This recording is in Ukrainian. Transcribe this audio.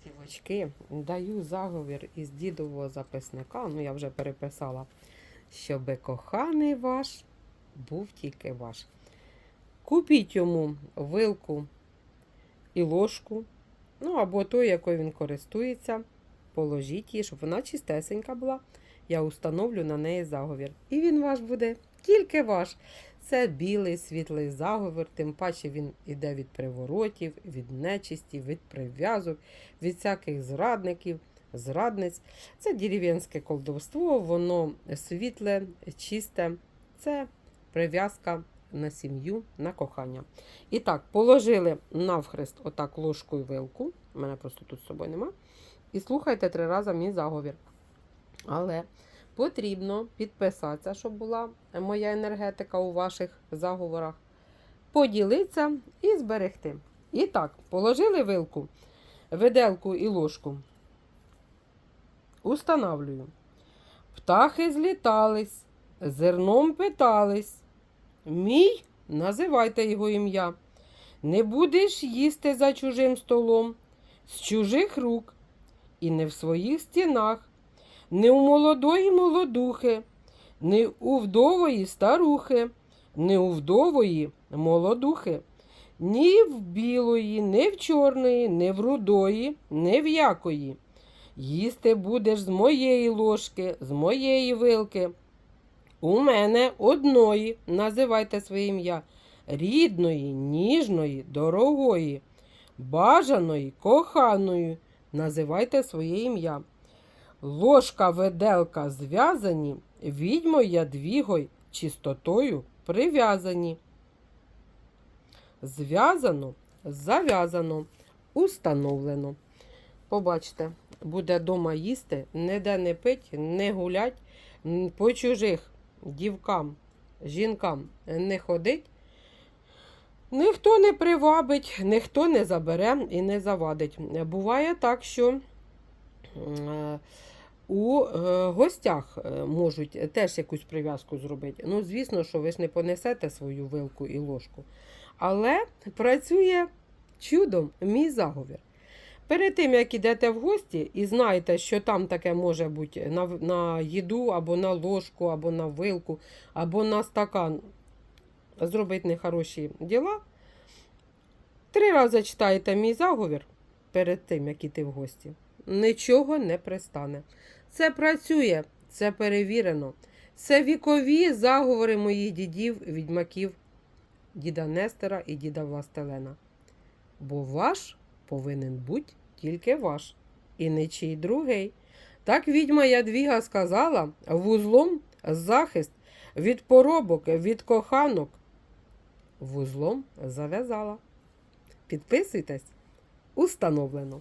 Стівочки, даю заговір із дідового записника, ну я вже переписала, щоби коханий ваш був тільки ваш. Купіть йому вилку і ложку, ну або той, якою він користується, положіть її, щоб вона чистесенька була. Я установлю на неї заговір. І він ваш буде тільки ваш. Це білий світлий заговір, тим паче він іде від приворотів, від нечисті, від прив'язок, від всяких зрадників, зрадниць. Це дерев'янське колдовство, воно світле, чисте. Це прив'язка на сім'ю, на кохання. І так, положили навхрест отак ложку і вилку. У мене просто тут з собою нема. І слухайте три рази мій заговір. Але потрібно підписатися, щоб була моя енергетика у ваших заговорах. Поділитися і зберегти. І так, положили вилку, виделку і ложку. Устанавлюю. Птахи злітались, зерном питались. Мій, називайте його ім'я. Не будеш їсти за чужим столом, з чужих рук, і не в своїх стінах, не у молодої молодухи, не у вдової старухи, не у вдової молодухи, ні в білої, ні в чорної, ні в рудої, ні в якої. Їсти будеш з моєї ложки, з моєї вилки. У мене одної, називайте своє ім'я, рідної, ніжної, дорогої, бажаної, коханої, називайте своє ім'я. Ложка веделка зв'язані, відьмою ядвігой, чистотою прив'язані. Зв'язано, зав'язано, установлено. Побачите, буде дома їсти, ніде не пить, не гулять, по чужих дівкам, жінкам не ходить. Ніхто не привабить, ніхто не забере і не завадить. Буває так, що е, у е, гостях е, можуть теж якусь прив'язку зробити. Ну, звісно, що ви ж не понесете свою вилку і ложку. Але працює чудом мій заговір. Перед тим, як йдете в гості і знаєте, що там таке може бути на, на їду, або на ложку, або на вилку, або на стакан, зробити нехороші діла, три рази читаєте мій заговір перед тим, як іти в гості. Нічого не пристане. Це працює, це перевірено. Це вікові заговори моїх дідів, відьмаків, діда Нестера і діда Властелена. Бо ваш повинен бути тільки ваш, і нічий другий. Так відьма Ядвіга сказала вузлом захист від поробок, від коханок. Вузлом зав'язала. Підписуйтесь, установлено.